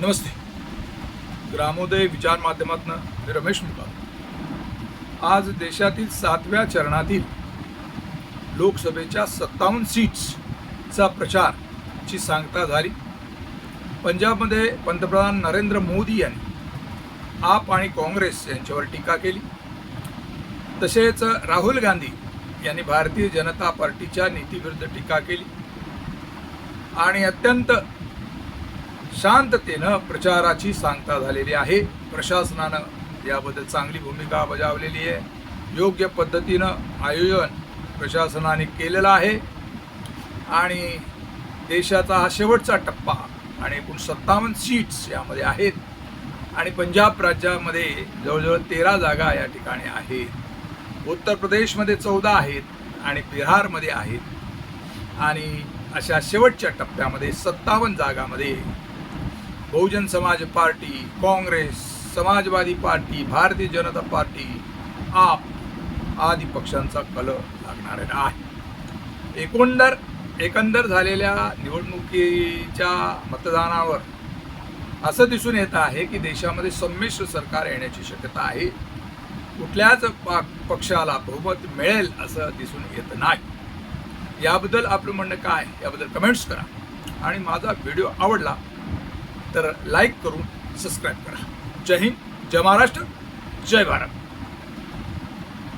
नमस्ते. ग्रामोदय विचार माध्यमातून मी रमेश मुकाल आज देशातील सातव्या चरणातील लोकसभेच्या सत्तावन्न सीट्सचा प्रचारची सांगता झाली. पंजाबमध्ये पंतप्रधान नरेंद्र मोदी यांनी आप आणि काँग्रेस यांच्यावर टीका केली. तसेच राहुल गांधी यांनी भारतीय जनता पार्टीच्या नीतीविरुद्ध टीका केली. आणि अत्यंत शांततेनं प्रचाराची सांगता झालेली आहे. प्रशासनानं याबद्दल चांगली भूमिका बजावलेली आहे. योग्य पद्धतीनं आयोजन प्रशासनाने केलेलं आहे. आणि देशाचा हा शेवटचा टप्पा आणि एकूण सत्तावन्न सीट्स यामध्ये आहेत. आणि पंजाब राज्यामध्ये जवळजवळ तेरा जागा या ठिकाणी आहेत. उत्तर प्रदेशमध्ये चौदा आहेत आणि बिहारमध्ये आहेत. आणि अशा शेवटच्या टप्प्यामध्ये सत्तावन्न जागामध्ये बहुजन समाज पार्टी काँग्रेस समाजवादी पार्टी भारतीय जनता पार्टी आप आदी पक्षांचा कल लागणार आहे. एकंदर एकंदर झालेल्या निवडणुकीच्या मतदानावर असं दिसून येत आहे की देशामध्ये संमिश्र सरकार येण्याची शक्यता आहे. कुठल्याच पा पक्षाला बहुमत मिळेल असं दिसून येत नाही. याबद्दल आपलं म्हणणं काय? याबद्दल कमेंट्स करा. आणि माझा व्हिडिओ आवडला तर लाईक करून सबस्क्राईब करा. जय हिंद जय महाराष्ट्र जय भारत.